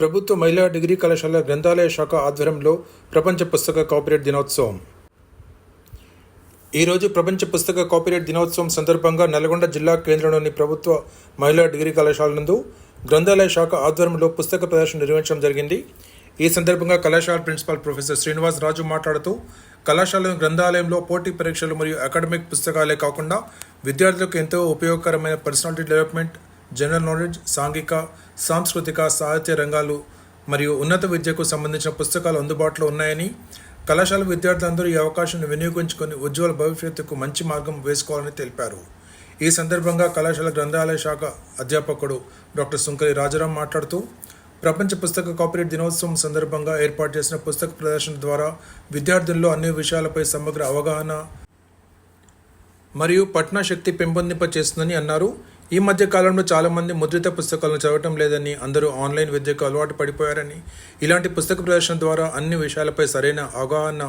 ప్రభుత్వ మహిళా డిగ్రీ కళాశాల గ్రంథాలయ శాఖ ఆధ్వర్యంలో ప్రపంచ పుస్తక కాపీరేట్ దినోత్సవం. ఈరోజు ప్రపంచ పుస్తక కాపీరేట్ దినోత్సవం సందర్భంగా నల్గొండ జిల్లా కేంద్రంలోని ప్రభుత్వ మహిళా డిగ్రీ కళాశాల నందు గ్రంథాలయ శాఖ ఆధ్వర్యంలో పుస్తక ప్రదర్శన నిర్వహించడం జరిగింది. ఈ సందర్భంగా కళాశాల ప్రిన్సిపాల్ ప్రొఫెసర్ శ్రీనివాస్ రాజు మాట్లాడుతూ కళాశాల గ్రంథాలయంలో పోటీ పరీక్షలు మరియు అకాడమిక్ పుస్తకాలే కాకుండా విద్యార్థులకు ఎంతో ఉపయోగకరమైన పర్సనాలిటీ డెవలప్మెంట్ జనరల్ నాలెడ్జ్ సాంఘిక సాంస్కృతిక సాహిత్య రంగాలు మరియు ఉన్నత విద్యకు సంబంధించిన పుస్తకాలు అందుబాటులో ఉన్నాయని కళాశాల విద్యార్థులందరూ ఈ అవకాశాన్ని వినియోగించుకొని ఉజ్వల భవిష్యత్తుకు మంచి మార్గం వేసుకోవాలని తెలిపారు. ఈ సందర్భంగా కళాశాల గ్రంథాలయ శాఖ అధ్యాపకుడు డాక్టర్ సుంకరి రాజారాం మాట్లాడుతూ ప్రపంచ పుస్తక కాపీరైట్ దినోత్సవం సందర్భంగా ఏర్పాటు చేసిన పుస్తక ప్రదర్శన ద్వారా విద్యార్థుల్లో అన్ని విషయాలపై సమగ్ర అవగాహన మరియు పట్నా శక్తి పెంపొందింప చేస్తుందని అన్నారు. ఈ మధ్య కాలంలో చాలామంది ముద్రిత పుస్తకాలను చదవటం లేదని అందరూ ఆన్లైన్ విద్యకు అలవాటు పడిపోయారని. ఇలాంటి పుస్తక ప్రదర్శన ద్వారా అన్ని విషయాలపై సరైన అవగాహన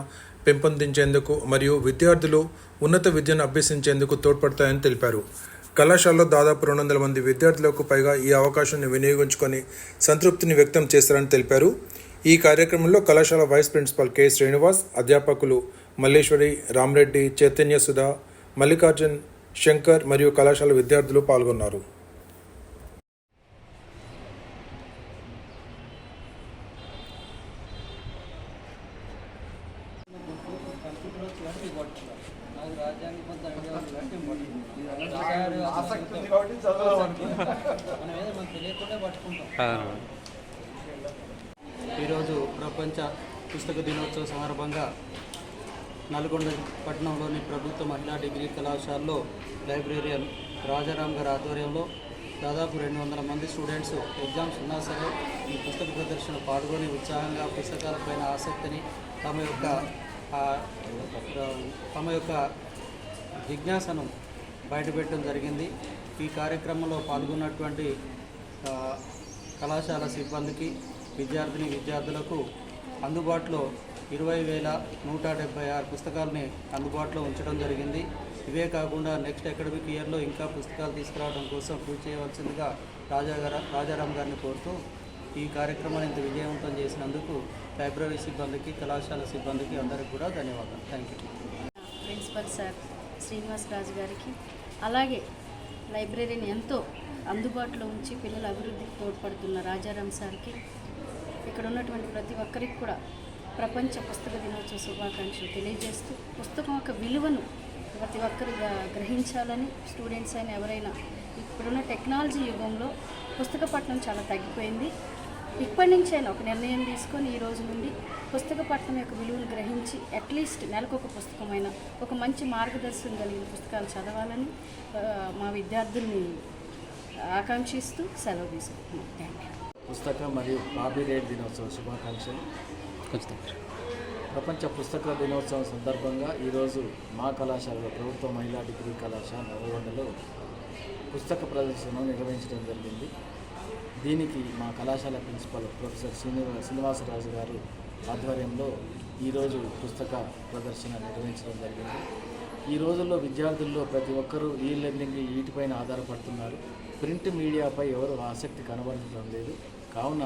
పెంపొందించేందుకు మరియు విద్యార్థులు ఉన్నత విద్యను అభ్యసించేందుకు తోడ్పడతాయని తెలిపారు. కళాశాలలో దాదాపు రెండు వందల మంది విద్యార్థులకు పైగా ఈ అవకాశాన్ని వినియోగించుకొని సంతృప్తిని వ్యక్తం చేస్తారని తెలిపారు. ఈ కార్యక్రమంలో కళాశాల వైస్ ప్రిన్సిపాల్ కె. శ్రీనివాస్ అధ్యాపకులు మల్లేశ్వరి రామరెడ్డి చైతన్య సుధా మల్లికార్జున్ శంకర్ మరియు కళాశాల విద్యార్థులు పాల్గొన్నారు. ఈరోజు ప్రపంచ పుస్తక దినోత్సవ సందర్భంగా నల్గొండ పట్టణంలోని ప్రభుత్వ మహిళా డిగ్రీ కళాశాలలో లైబ్రేరియన్ రాజారాం గారి ఆధ్వర్యంలో దాదాపు రెండు వందల మంది స్టూడెంట్స్ ఎగ్జామ్స్ ఉన్నా సరే ఈ పుస్తక ప్రదర్శన పాల్గొని ఉత్సాహంగా పుస్తకాలపైన ఆసక్తిని తమ యొక్క తమ యొక్క జిజ్ఞాసను బయటపెట్టడం జరిగింది. ఈ కార్యక్రమంలో పాల్గొన్నటువంటి కళాశాల సిబ్బందికి విద్యార్థిని విద్యార్థులకు అందుబాటులో ఇరవై వేల నూట డెబ్బై ఆరు పుస్తకాలని అందుబాటులో ఉంచడం జరిగింది. ఇవే కాకుండా నెక్స్ట్ అకాడమిక్ ఇయర్లో ఇంకా పుస్తకాలు తీసుకురావడం కోసం కృషి చేయవలసిందిగా రాజా రాజారాం గారిని కోరుతూ ఈ కార్యక్రమాన్ని ఇంత విజయవంతం చేసినందుకు లైబ్రరీ సిబ్బందికి కళాశాల సిబ్బందికి అందరికీ కూడా ధన్యవాదాలు. Thank you principal sir Srinivas Raju గారికి. అలాగే లైబ్రరీని ఎంతో అందుబాటులో ఉంచి పిల్లల అభివృద్ధికి తోడ్పడుతున్న రాజారాం సార్కి ఇక్కడ ఉన్నటువంటి ప్రతి ఒక్కరికి కూడా ప్రపంచ పుస్తక దినోత్సవ శుభాకాంక్షలు తెలియజేస్తూ పుస్తకం యొక్క విలువను ప్రతి ఒక్కరు గ్రహించాలని స్టూడెంట్స్ అయినా ఎవరైనా ఇప్పుడున్న టెక్నాలజీ యుగంలో పుస్తక పఠనం చాలా తగ్గిపోయింది. ఇప్పటి నుంచి అయినా ఒక నిర్ణయం తీసుకొని ఈ రోజు నుండి పుస్తక పఠనం యొక్క విలువను గ్రహించి అట్లీస్ట్ నెలకు ఒక పుస్తకమైన ఒక మంచి మార్గదర్శనం కలిగిన పుస్తకాలు చదవాలని మా విద్యార్థుల్ని ఆకాంక్షిస్తూ సెలవు తీసుకుంటున్నాం. థ్యాంక్ యూ పుస్తక మరియు కాపీరైట్ దినోత్సవ శుభాకాంక్షలు. ప్రపంచ పుస్తక దినోత్సవం సందర్భంగా ఈరోజు మా కళాశాలలో ప్రభుత్వ మహిళా డిగ్రీ కళాశాల నల్గొండలో పుస్తక ప్రదర్శన నిర్వహించడం జరిగింది. దీనికి మా కళాశాల ప్రిన్సిపల్ ప్రొఫెసర్ శ్రీనివా శ్రీనివాసరాజు గారు ఆధ్వర్యంలో ఈరోజు పుస్తక ప్రదర్శన నిర్వహించడం జరిగింది. ఈ రోజుల్లో విద్యార్థుల్లో ప్రతి ఒక్కరూ ఈ లెర్నింగ్ వీటిపైన ఆధారపడుతున్నారు. ప్రింట్ మీడియాపై ఎవరు ఆసక్తి కనబడటం లేదు. కావున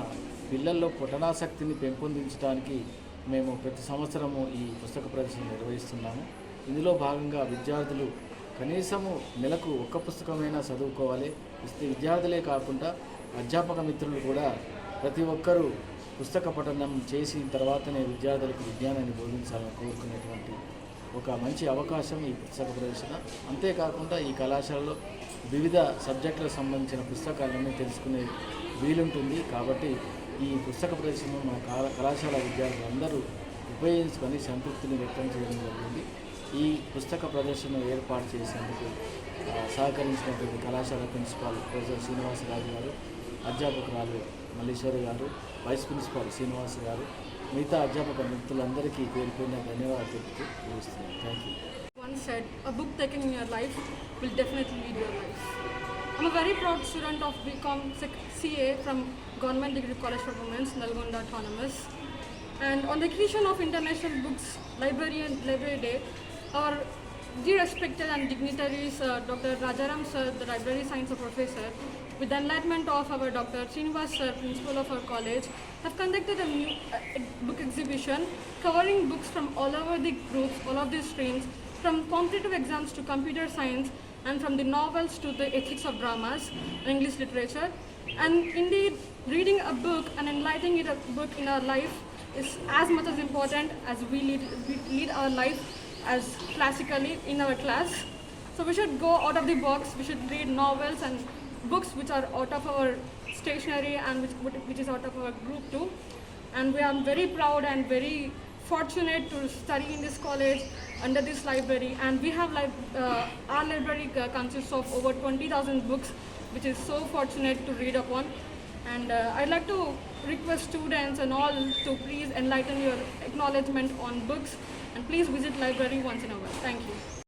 పిల్లల్లో పఠనాసక్తిని పెంపొందించడానికి మేము ప్రతి సంవత్సరము ఈ పుస్తక ప్రదర్శన నిర్వహిస్తున్నాము. ఇందులో భాగంగా విద్యార్థులు కనీసము నెలకు ఒక్క పుస్తకమైనా చదువుకోవాలి. ఇస్తే విద్యార్థులే కాకుండా అధ్యాపక మిత్రులు కూడా ప్రతి ఒక్కరూ పుస్తక పఠనం చేసిన తర్వాతనే విద్యార్థులకు విజ్ఞానాన్ని బోధించాలని కోరుకునేటువంటి ఒక మంచి అవకాశం ఈ పుస్తక ప్రదర్శన. అంతేకాకుండా ఈ కళాశాలలో వివిధ సబ్జెక్టులకు సంబంధించిన పుస్తకాలన్నీ తెలుసుకునే వీలుంటుంది. కాబట్టి ఈ పుస్తక ప్రదర్శనను మా కళా కళాశాల విద్యార్థులందరూ ఉపయోగించుకొని సంతృప్తిని వ్యక్తం చేయడం జరిగింది ఈ పుస్తక ప్రదర్శన ఏర్పాటు చేసేందుకు సహకరించినటువంటి కళాశాల ప్రిన్సిపాల్ ప్రొఫెసర్ శ్రీనివాసరాజు గారు అధ్యాపకురాలు మల్లీశ్వరి గారు వైస్ ప్రిన్సిపాల్ శ్రీనివాస్ గారు మిగతా అధ్యాపక మిత్రులందరికీ పేరు పేరున ధన్యవాదాలు తెలుపుతూ ముగిస్తున్నాను. Thank you once said, a book taken in your life will definitely lead your life. I'm a very proud student of BCom CA from Government Degree College for Women's, Nalgonda Autonomous. And on the occasion of International Books Library and Library Day, our dear respected and dignitaries, uh, Dr. Rajaram sir, the library science professor, with the enlightenment of our Dr. Srinivas sir, principal of our college, have conducted a new uh, book exhibition covering books from all over the groups, all of the streams, from competitive exams to computer science, and from the novels to the ethics of dramas and English literature. And indeed, reading a book and enlightening it a book in our life is as much as important as we lead, we lead our life as classically in our class. So we should go out of the box. We should read novels and books which are out of our stationery and which, which is out of our group too. And we are very proud and very fortunate to study in this college under this library. And we have like uh, our library consists of over 20,000 books, which is so fortunate to read upon. And uh, I'd like to request students and all to please enlighten your acknowledgement on books and please visit library once in a while. Thank you.